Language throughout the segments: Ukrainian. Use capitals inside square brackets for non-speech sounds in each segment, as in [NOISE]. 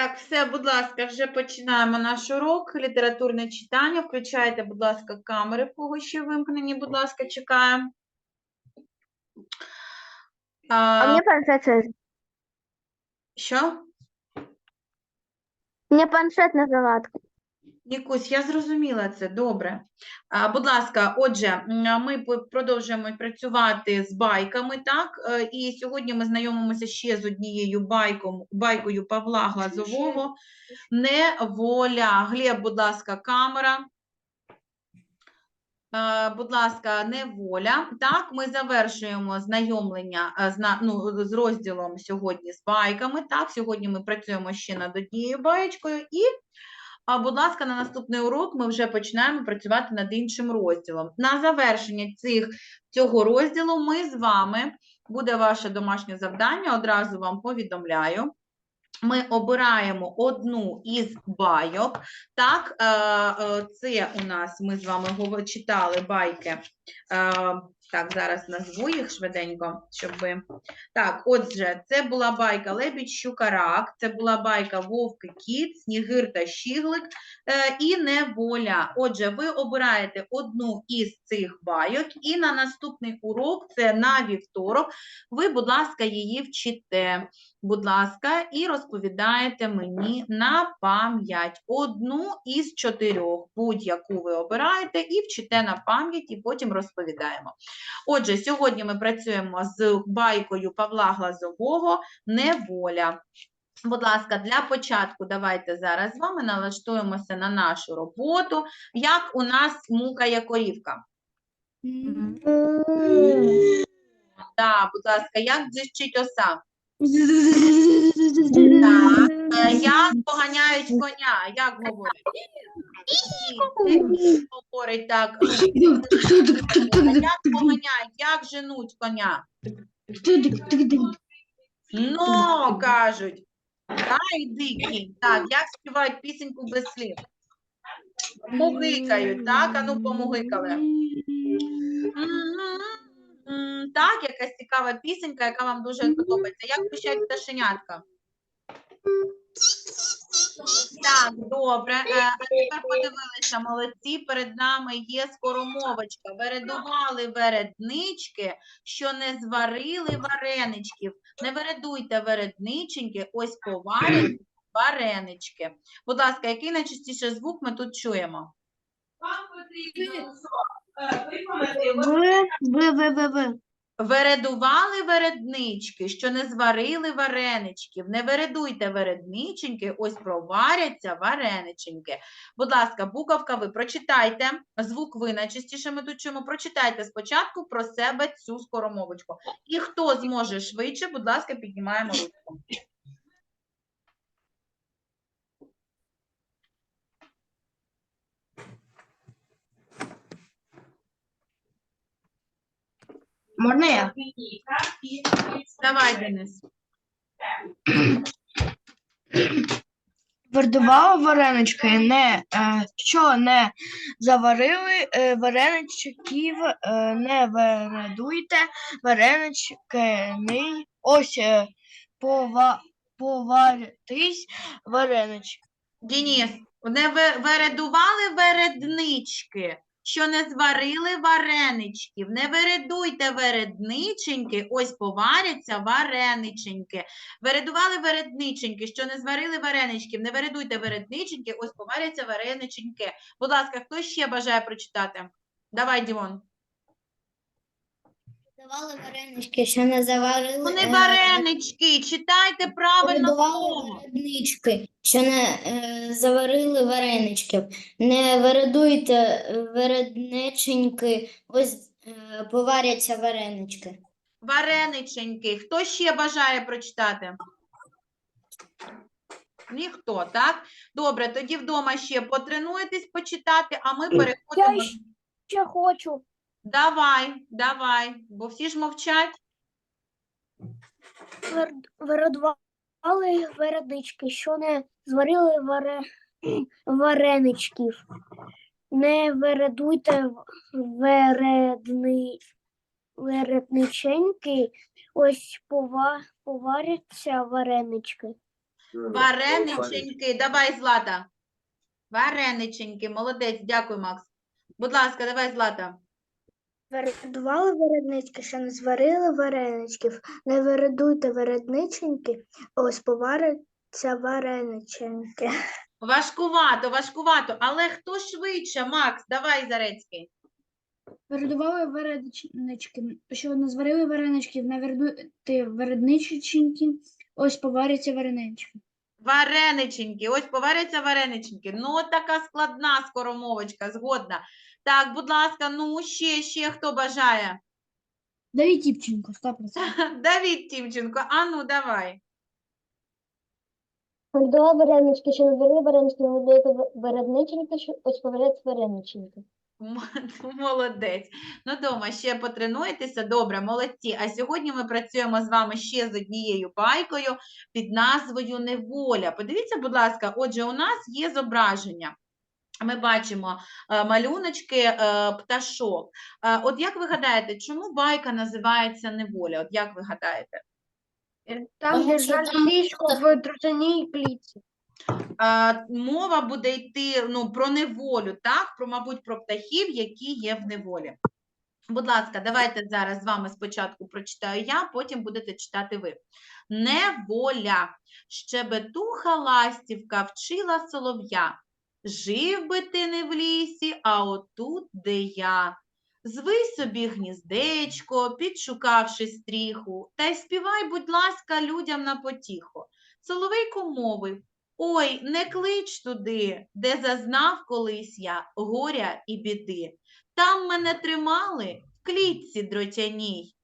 Так, все, будь ласка, вже починаємо наш урок. Літературне читання. Включайте, будь ласка, камери, в кого ще вимкнені, будь ласка, чекаємо. А А, мне планшет с- що? Мне планшет на заладку. Нікусь, я зрозуміла це, добре. А, будь ласка, отже, ми продовжуємо працювати з байками, так? Е, І сьогодні ми знайомимося ще з однією байком, байкою Павла Глазового «Неволя». Глеб, будь ласка, камера. Е, Будь ласка, неволя. Так, ми завершуємо знайомлення е, з, ну, з розділом сьогодні з байками. Так, сьогодні ми працюємо ще над однією баєчкою. І, а, будь ласка, на наступний урок ми вже починаємо працювати над іншим розділом. На завершення цих, цього розділу ми з вами, буде ваше домашнє завдання, одразу вам повідомляю. Ми обираємо одну із байок. Так, е, е, це у нас ми з вами читали байки. Так, зараз назву їх швиденько, щоб ви. Так, отже, це була байка Лебідь Щукарак, це була байка Вовки Кіт, Снігир та Щіглик е, і Неволя. Отже, ви обираєте одну із цих байок, і на наступний урок, це на вівторок, ви, будь ласка, її вчите будь ласка, і розповідаєте мені на пам'ять одну із чотирьох, будь-яку ви обираєте, і вчите на пам'ять, і потім розповідаємо. Отже, сьогодні ми працюємо з байкою Павла Глазового Неволя. Будь ласка, для початку давайте зараз з вами налаштуємося на нашу роботу. Як у нас мукає корівка? Так, будь ласка, як дзищить оса? Так. [LAUGHS] Е, Як поганяють коня? Як говорять? Говорить так. Як поганяють? Як женуть коня? Ну, кажуть. Дай дикий. Так, як співають пісеньку без слів? Мугикають, так? А ну помугикали. М, Так, якась цікава пісенька, яка вам дуже подобається. Як пищать пташенятка? Так, добре. Е, А тепер подивилися, молодці. Перед нами є скоромовочка. Вередували вереднички, що не зварили вареничків. Не вередуйте вередниченьки, ось поварять варенички. Будь ласка, який найчастіше звук ми тут чуємо? Вам потрібно е, виконати В, В, В, В, В. Вередували вереднички, що не зварили вареничків. Не вередуйте вередниченьки, ось проваряться варениченьки. Будь ласка, буковка ви прочитайте. Звук ви найчастіше ми тут чуємо. Прочитайте спочатку про себе цю скоромовочку. І хто зможе швидше, будь ласка, піднімаємо ручку. Можна я? Давай, Денис. Вердували варенички, не, е, що не заварили е, вареничків, е, не вередуйте варенички, не, ось е, пова, поваритись варенички. Денис, не ве- вередували вереднички, що не зварили вареничків. Не вередуйте вередниченьки, ось поваряться варениченьки. Вередували вередниченьки, що не зварили вареничків. Не вередуйте вередниченьки, ось поваряться варениченьки. Будь ласка, хто ще бажає прочитати? Давай, Дімон. Давали варенички, що не заварили. Не е, варенички, читайте правильно Передували слово. варенички, що не е, заварили вареничків. Не вередуйте е, вередниченьки, ось е, поваряться варенички. Варениченьки. Хто ще бажає прочитати? Ніхто, так? Добре, тоді вдома ще потренуєтесь почитати, а ми переходимо. Ще хочу. Давай, давай, бо всі ж мовчать. Виродували вередички, що не зварили варе... вареничків. Не вередуйте вередни... вередниченьки, ось пова... поваряться варенички. Варениченьки. Давай, Злата. Варениченьки. Молодець. Дякую, Макс. Будь ласка, давай, Злата. Вередували вереднички, що не зварили вареничків. Не вередуйте вередниченьки, ось повариться варениченьки. Важкувато, важкувато. Але хто швидше, Макс? Давай, Зарецький. Передували варенички, що не зварили вареничків, не вердуйте вередниченьки, ось поваряться варенички. Варениченьки. Ось поваряться варениченьки. Ну, от така складна скоромовочка, згодна. Так, будь ласка, ну ще, ще хто бажає? Давід Тіпченко, 100%. Давід Тімченко, а ну давай. Передували варенички, що не зварили варенички, не вередниченьки, що ось поваряться варениченьки. М- [LAUGHS] Молодець. Ну, дома ще потренуєтеся. Добре, молодці. А сьогодні ми працюємо з вами ще з однією байкою під назвою Неволя. Подивіться, будь ласка, отже, у нас є зображення. Ми бачимо е, малюночки е, пташок. Е, От як ви гадаєте, чому байка називається Неволя? От як ви гадаєте? Там, там ліжко в трусяній клітці. Мова буде йти ну, про неволю, так? Про, мабуть, про птахів, які є в неволі. Будь ласка, давайте зараз з вами спочатку прочитаю я, потім будете читати ви. Неволя. Щебетуха ластівка вчила солов'я. Жив би ти не в лісі, а отут, де я. Звий собі гніздечко, підшукавши стріху, та й співай, будь ласка, людям на потіху. Соловейко мовив, Ой, не клич туди, де зазнав колись я горя і біди. Там мене тримали в клітці дротяній.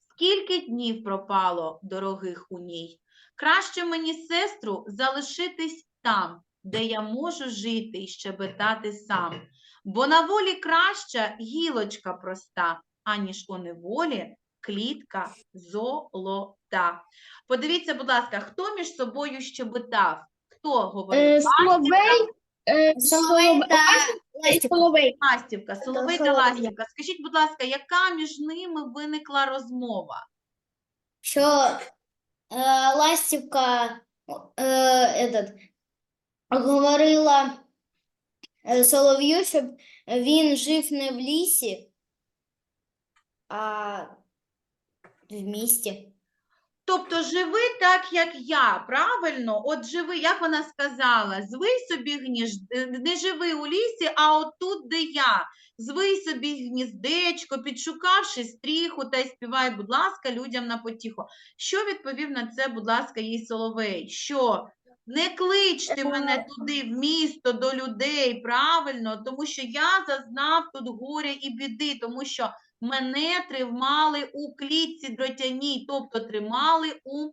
Скільки днів пропало дорогих у ній. Краще мені, сестру, залишитись там, де я можу жити і щебетати сам. Бо на волі краща гілочка проста, аніж у неволі клітка золота. Подивіться, будь ласка, хто між собою щебетав? Хто говорив? Е, Соловей, е, Соловей Ластівка. Соловей. Та Ластівка. Скажіть, будь ласка, яка між ними виникла розмова? що е, Ластівка этот, говорила Солов'ю, щоб він жив не в лісі, а в місті. Тобто живи так, як я, правильно? От живи, як вона сказала, звий собі гніж... е, не живи у лісі, а отут, де я. Звий собі гніздечко, підшукавши стріху, та й співай, будь ласка, людям на потіху. Що відповів на це, будь ласка, їй Соловей? Що? Не кличте мене туди, в місто, до людей, правильно, тому що я зазнав тут горя і біди, тому що мене тримали у клітці дротяній, тобто тримали у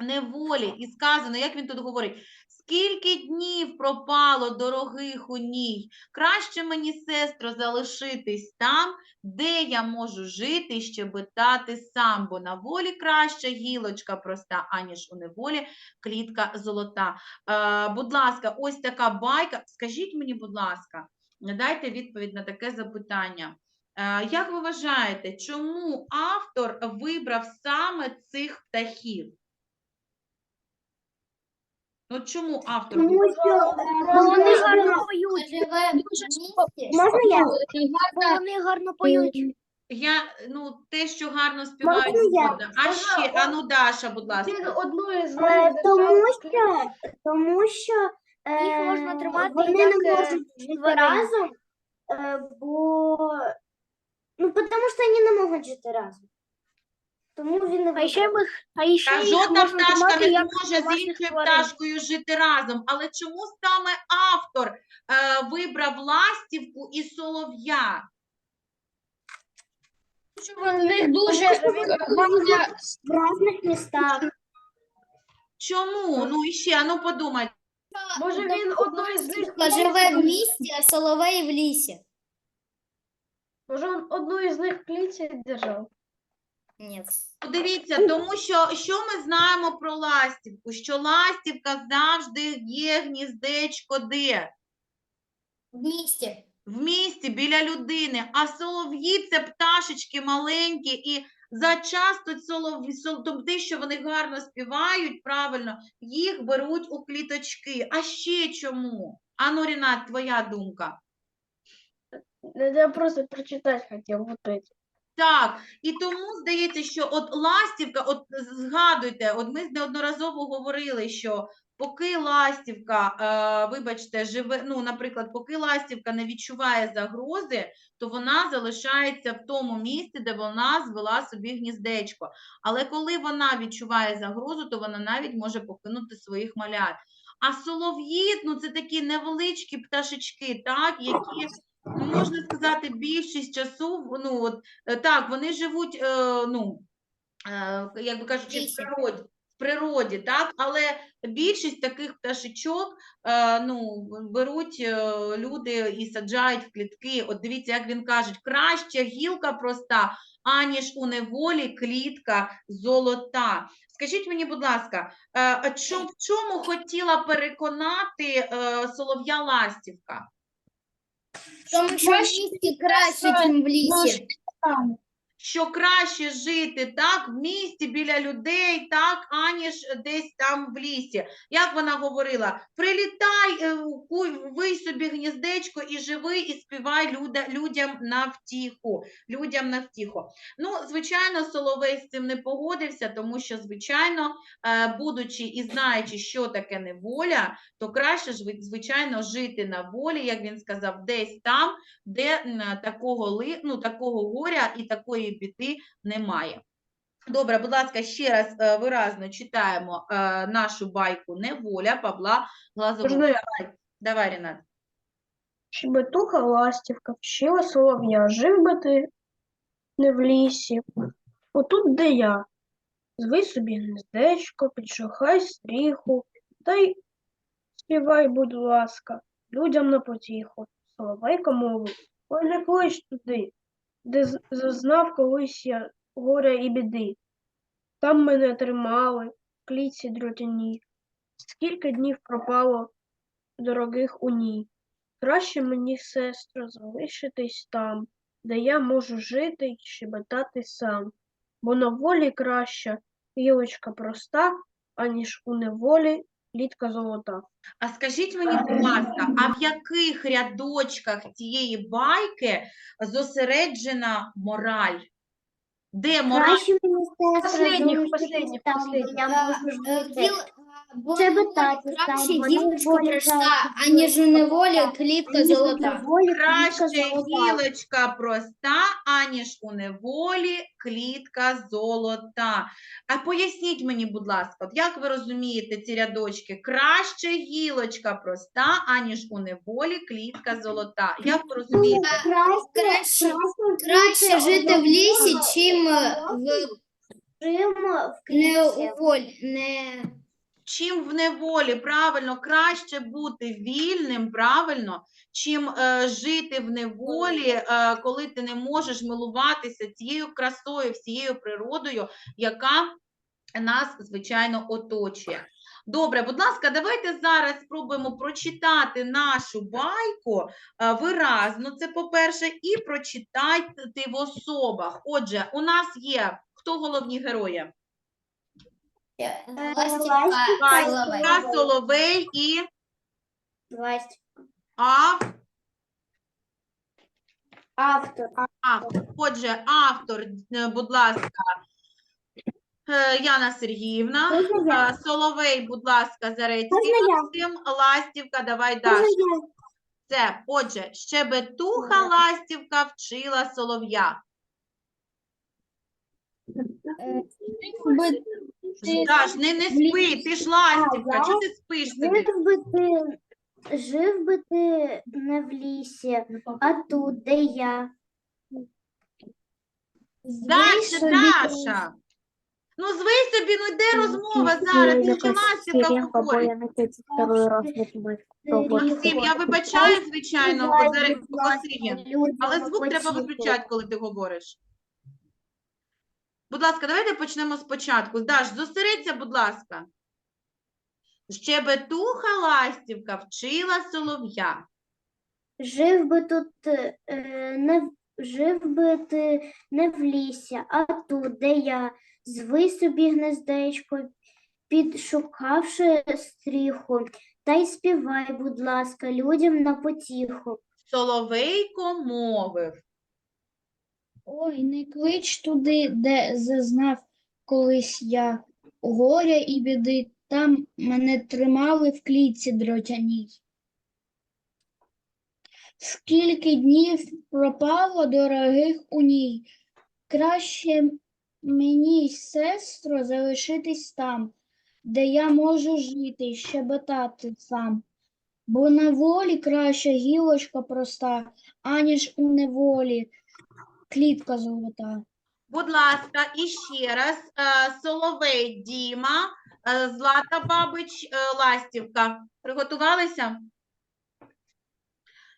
неволі. І сказано, як він тут говорить, скільки днів пропало дорогих у ній, краще мені, сестро, залишитись там, де я можу жити і щебетати сам, бо на волі краща гілочка проста, аніж у неволі клітка золота. Е, будь ласка, ось така байка. Скажіть мені, будь ласка, дайте відповідь на таке запитання. Е, Як ви вважаєте, чому автор вибрав саме цих птахів? Ну чому автор Тому що вони гарно поють. Можна я? вони гарно поють. Я, ну, те, що гарно співають, Можна я? згодна. А ще, а ну, Даша, будь ласка. одною з Е, Тому що, тому що Їх можна е, тримати вони як, не е, можуть жити тварин. разом, е, бо ну, тому що вони не можуть жити разом. Тому він не А ще вибрав. ми, а ще Та їх жодна можна пташка тримати не як може з домашніх іншою тварин. пташкою жити разом. Але чому саме автор е, вибрав ластівку і солов'я? Що в них дуже е, в різних містах. Чому? Ну і ще, а ну подумай. Може він одною з них живе в місті, а Соловей в лісі. Може він одну з них в клітці держав. Ні. Подивіться, тому що що ми знаємо про ластівку? Що ластівка завжди є гніздечко де? В місті. В місті біля людини, а солов'ї це пташечки маленькі, і Зачасто солов'ї, сол, тобто те, що вони гарно співають, правильно, їх беруть у кліточки. А ще чому? Ану, Рінат, твоя думка. Я просто прочитать хотел вот эти. Так, і тому здається, що от ластівка, от згадуйте, от ми неодноразово говорили, що поки ластівка, е, вибачте, живе, ну, наприклад, поки ластівка не відчуває загрози, то вона залишається в тому місці, де вона звела собі гніздечко. Але коли вона відчуває загрозу, то вона навіть може покинути своїх малят. А солов'ї, ну це такі невеличкі пташечки, так, які, ну, можна сказати, більшість часу, ну, от, Е, Так, вони живуть, е, ну, е, як би кажучи, в природі, в природі, так, але більшість таких пташечок е, ну, беруть е, люди і саджають в клітки. От дивіться, як він каже, краще гілка проста, аніж у неволі клітка золота. Скажіть мені, будь ласка, е, чо- в чому хотіла переконати е, солов'я Ластівка? Тому що в краще, ніж в лісі. Що краще жити так в місті біля людей, так аніж десь там в лісі. Як вона говорила, прилітай, е, вий собі гніздечко і живи, і співай люда, людям на втіху. Людям на втіху. Ну, звичайно, Соловей з цим не погодився, тому що, звичайно, е, будучи і знаючи, що таке неволя, то краще ж, ви- звичайно, жити на волі, як він сказав, десь там, де такого ну, такого горя і такої біди немає. Добре, будь ласка, ще раз е, виразно читаємо е, нашу байку Неволя Павла Глазового. Давай, Ренат. Щебетуха ластівка вчила солов'я. Жив би ти не в лісі. Отут, де я. Звий собі гнездечко, підшухай стріху, та й співай, будь ласка, людям на потіху. Соловейко мовив, ой, не клич туди, де зазнав колись я горя і біди. Там мене тримали, в клітці дротяній. Скільки днів пропало дорогих у ній. Краще мені, сестро, залишитись там, де я можу жити й щебетати сам, бо на волі краща гілочка проста, аніж у неволі літка золота. А скажіть мені, будь ласка, а в яких рядочках цієї байки зосереджена мораль? Де мораль? Краще мені сестра Последніх, последніх, там, последніх. я можу жити. Це волі питати, краще так, гілочка проста, аніж у неволі клітка золота. Краще гілочка проста, аніж у неволі клітка золота. А поясніть мені, будь ласка, от як ви розумієте ці рядочки? Краще гілочка проста, аніж у неволі клітка золота. Як ви розумієте? Краще, краще жити в лісі, чим в Жим в клітці. у волі, не Чим в неволі, правильно, краще бути вільним, правильно, чим е, жити в неволі, е, коли ти не можеш милуватися цією красою, всією природою, яка нас, звичайно, оточує. Добре, будь ласка, давайте зараз спробуємо прочитати нашу байку е, виразно, це по-перше, і прочитати в особах. Отже, у нас є хто головні герої? Ластівка, соловей. І. Ав... Автор. автор. Отже, автор, е, будь ласка, е, Яна Сергіївна, Можна е, Соловей, будь ласка, Можна Ластівка, давай далі. Це, отже, щебетуха Ластівка вчила Солов'я. Даш, не, не спи, ти ж Ластівка, чого ти спиш собі? Жив би ти, жив би ти не в лісі, а тут, де я. Дальше, Даша. Ну, звий собі, ну йде розмова зараз, ти що Ластівка говорить. Максим, я вибачаю, звичайно, бо зараз. Але звук треба виключати, коли ти говориш. Будь ласка, давайте почнемо спочатку. Даш, зосередься, будь ласка. Щебетуха ластівка вчила солов'я. Жив би тут е, не, жив би ти не в лісі, а тут, де я, звий собі гнездечко, підшукавши стріху, та й співай, будь ласка, людям на потіху. Соловейко мовив. Ой, не клич туди, де зазнав колись я горя і біди. Там мене тримали в клітці дротяній. Скільки днів пропало дорогих у ній. Краще мені, сестро, залишитись там, де я можу жити щебетати сам. Бо на волі краща гілочка проста, аніж у неволі клітка золота. Будь ласка, і ще раз. е, Соловей Діма, е, Злата Бабич, е, Ластівка. Приготувалися?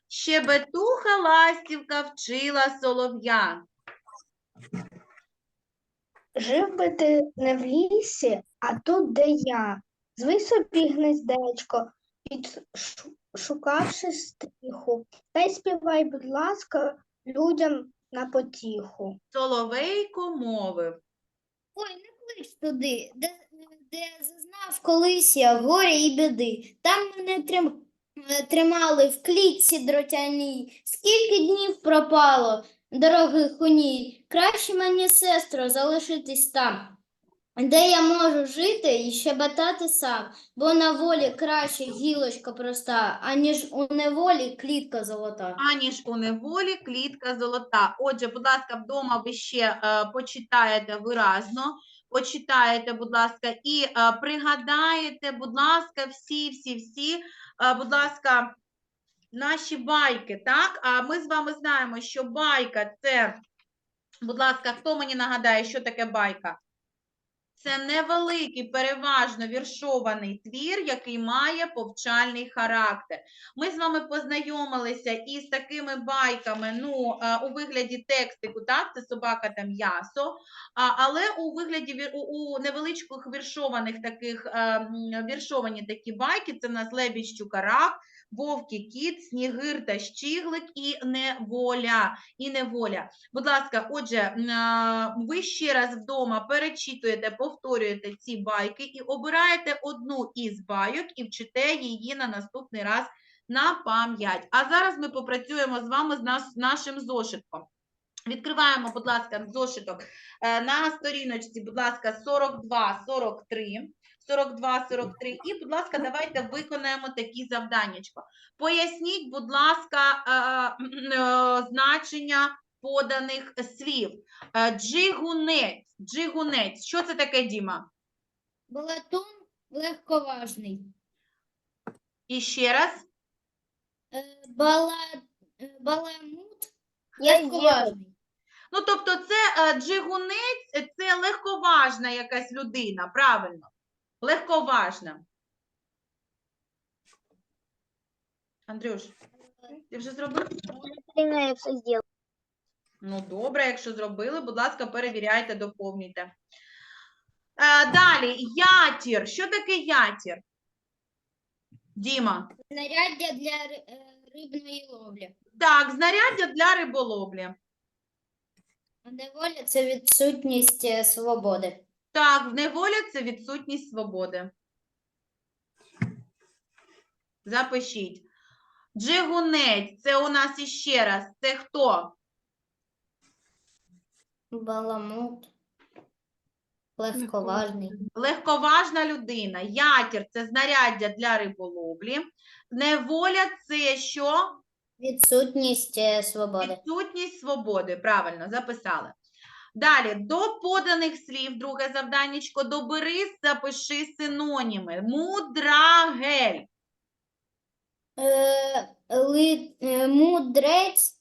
Щебетуха Ластівка вчила солов'я. Жив би ти не в лісі, а тут, де я. Звий собі гнездечко, підшукавши стріху, та й співай, будь ласка, людям на потіху. Соловейко мовив. Ой, не клич туди, де, де зазнав колись я горя і біди. Там мене трим, е, тримали в клітці дротяній. Скільки днів пропало дорогих у ній. Краще мені, сестро, залишитись там, де я можу жити і щебетати сам, бо на волі краще гілочка проста, аніж у неволі клітка золота. Аніж у неволі клітка золота. Отже, будь ласка, вдома ви ще е, почитаєте виразно, почитаєте, будь ласка, і е, пригадаєте, будь ласка, всі, всі, всі, е, будь ласка, наші байки, так? А ми з вами знаємо, що байка це, будь ласка, хто мені нагадає, що таке байка? Це невеликий, переважно віршований твір, який має повчальний характер. Ми з вами познайомилися із такими байками, ну, е, у вигляді текстику, так, це собака та м'ясо, але у вигляді у, невеличких віршованих таких, е, віршовані такі байки, це в нас Лебідь Щукарак, Вовк кіт, Снігир та Щіглик і Неволя. І неволя. Будь ласка, отже, ви ще раз вдома перечитуєте, повторюєте ці байки і обираєте одну із байок і вчите її на наступний раз на пам'ять. А зараз ми попрацюємо з вами з нашим зошитком. Відкриваємо, будь ласка, зошиток е, на сторіночці, будь ласка, 42-43. 42-43. І, будь ласка, давайте виконаємо такі завданнячко. Поясніть, будь ласка, е, е, значення поданих слів. Е, Джигунець. Джигунець. Що це таке, Діма? Балатон легковажний. І ще раз. Е, Бала... е, Баламут легковажний. Ну, тобто, це е, джигунець, це легковажна якась людина, правильно? Легковажна. Андрюш, ти вже зробив? Я все зробила. Ну, добре, якщо зробили, будь ласка, перевіряйте, доповнюйте. Е, далі, ятір. Що таке ятір? Діма. Знаряддя для е, рибної ловлі. Так, знаряддя для риболовлі. Неволя це відсутність е, свободи. Так, неволя це відсутність свободи. Запишіть. Джигунець, це у нас іще раз. Це хто? Баламут легковажний. Легковажна людина. Ятір це знаряддя для риболовлі. Неволя це що? Відсутність е, свободи. Відсутність свободи. Правильно, записали. Далі, до поданих слів, друге завданнячко, добери, запиши синоніми. Мудрагель. Е, ли, е, мудрець,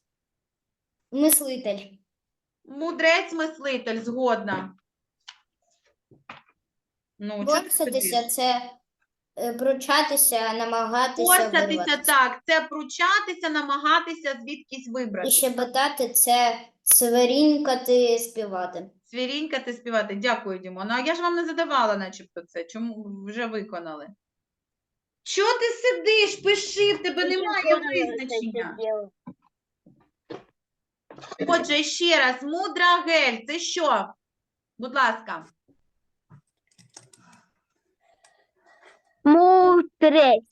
мислитель. Мудрець мислитель, згодна. Ну, чого ти Борсатися це е, пручатися, намагатися Борсатися, вирватися. так, це пручатися, намагатися звідкись вибрати. І вибрати. щебетати це цверінькати, співати. Свірінькати, співати. Дякую, Дімон. А я ж вам не задавала начебто це. Чому вже виконали? Чого ти сидиш? Пиши, в тебе немає визначення. Отже, ще раз, мудра гель, це що? Будь ласка. Мудрець.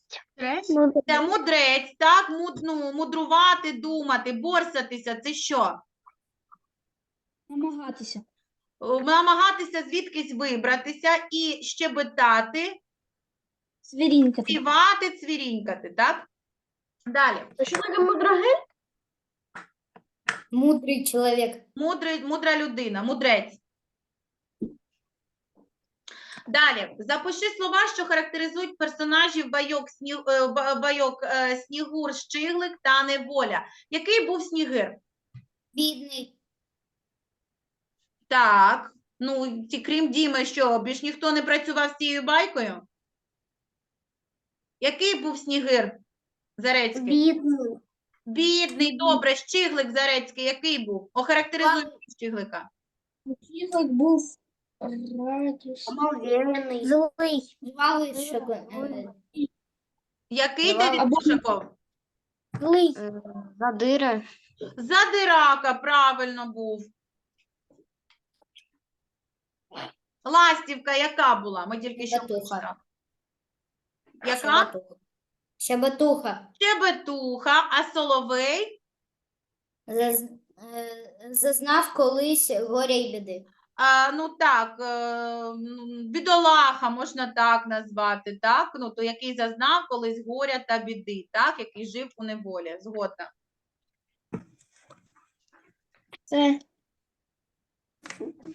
Це мудрець, так? Муд, ну, мудрувати, думати, борсатися, це що? Намагатися. Е, Намагатися звідкись вибратися і щебетати, Свірінькати. співати, цвірінькати, так? Далі. А що таке мудрагель? Мудрий чоловік. Мудрий, мудра людина, мудрець. Далі. Запиши слова, що характеризують персонажів байок, сні, е, байок е, Снігур, Щиглик та Неволя. Який був Снігир? Бідний. Так. Ну, ті, крім Діми, що, більш ніхто не працював з цією байкою? Який був Снігир Зарецький? Бідний. Бідний, добре, Щиглик Зарецький, який був? Охарактеризуй Щиглика. Чоловік був. Злий. Який Давай. Давід Або-? Злий. Задира. Задирака, правильно був. Ластівка яка була? Ми тільки що прочитали. Яка? Щебетуха. Щебетуха. Щебетуха, а соловей? Заз- е, Зазнав колись горя й біди. А, ну так, е, м, бідолаха можна так назвати, так? Ну, то який зазнав колись горя та біди, так? Який жив у неволі. Згодна. Це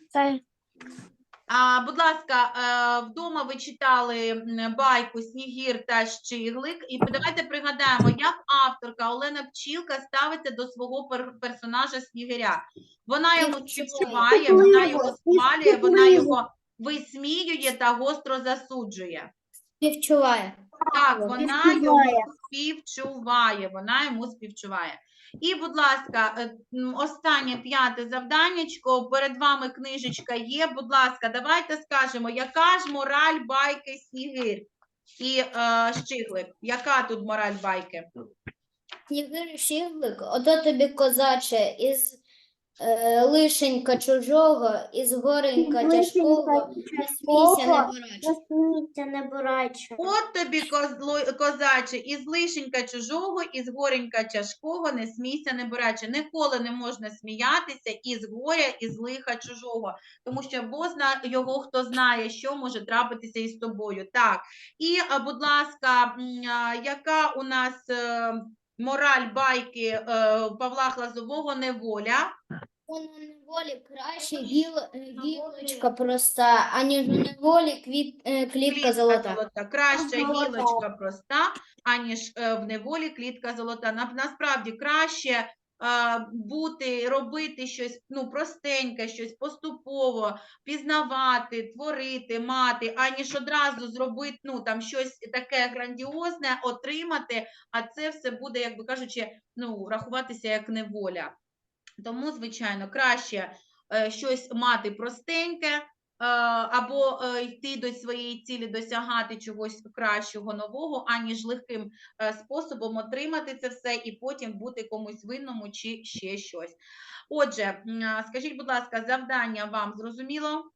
Це будь ласка, е, вдома ви читали байку Снігір та Щиглик. І давайте пригадаємо, як авторка Олена Пчілка ставиться до свого пер- персонажа Снігиря. Вона йому Співчуває. вона його схвалює, вона його висміює та гостро засуджує. Співчуває. Так, вона йому Співчуває. співчуває, вона йому співчуває. І, будь ласка, е, останнє п'яте завданнячко. Перед вами книжечка є. Будь ласка, давайте скажемо, яка ж мораль байки Снігир і е, Щиглик? Яка тут мораль байки? Снігир Щіглик, ото тобі козаче, із е, лишенька чужого, із горенька тяжкого, не смійся, не бораче. От тобі козло- козаче, із лишенька чужого, із горенька тяжкого, не смійся, не боряче. Ніколи не можна сміятися із горя, із лиха чужого, тому що бо зна його хто знає, що може трапитися із тобою. Так, і, а, будь ласка, м, а, яка у нас е, мораль байки е, Павла Хлазового неволя? У неволі краще гіл, е, гілочка проста, аніж у неволі квіт, е, клітка золота. Краща Золота. гілочка проста, аніж е, в неволі клітка золота. На- Насправді краще бути, робити щось ну, простеньке, щось поступово, пізнавати, творити, мати, аніж одразу зробити ну, там, щось таке грандіозне, отримати, а це все буде, як би кажучи, ну, рахуватися як неволя. Тому, звичайно, краще е, щось мати простеньке, або е, йти до своєї цілі, досягати чогось кращого, нового, аніж легким е, способом отримати це все і потім бути комусь винному чи ще щось. Отже, скажіть, будь ласка, завдання вам зрозуміло?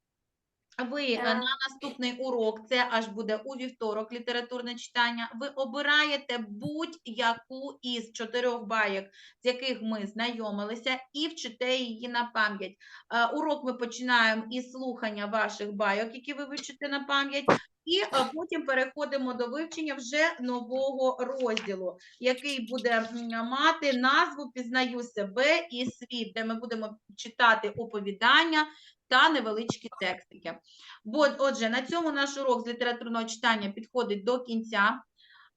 Ви е, на наступний урок, це аж буде у вівторок літературне читання. Ви обираєте будь-яку із чотирьох байок, з яких ми знайомилися, і вчите її на пам'ять. Е, Урок ми починаємо із слухання ваших байок, які ви вивчите на пам'ять. І е, потім переходимо до вивчення вже нового розділу, який буде мати назву Пізнаю себе і світ, де ми будемо читати оповідання та невеличкі текстики. Отже, на цьому наш урок з літературного читання підходить до кінця.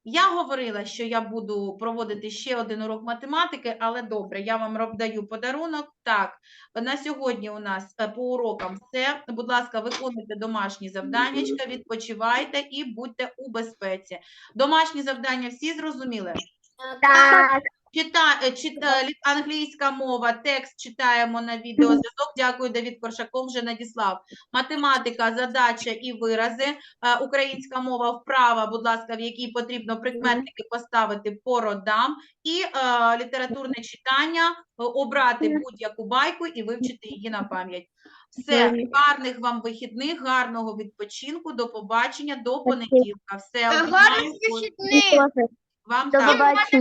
Я говорила, що я буду проводити ще один урок математики, але добре, я вам даю подарунок. Так, на сьогодні у нас е, по урокам все. Будь ласка, виконуйте домашні завданнячка, відпочивайте і будьте у безпеці. Домашні завдання всі зрозуміли? Так. Чита, е, чита, англійська мова, текст читаємо на відеозв'язок. Дякую, Давід Коршаков вже надіслав. Математика, задача і вирази. Е, Українська мова вправа, будь ласка, в якій потрібно прикметники поставити по родам. І е, літературне читання, е, обрати будь-яку байку і вивчити її на пам'ять. Все, гарних вам вихідних, гарного відпочинку, до побачення, до понеділка. Все, Гарних вихідних! вам побачення.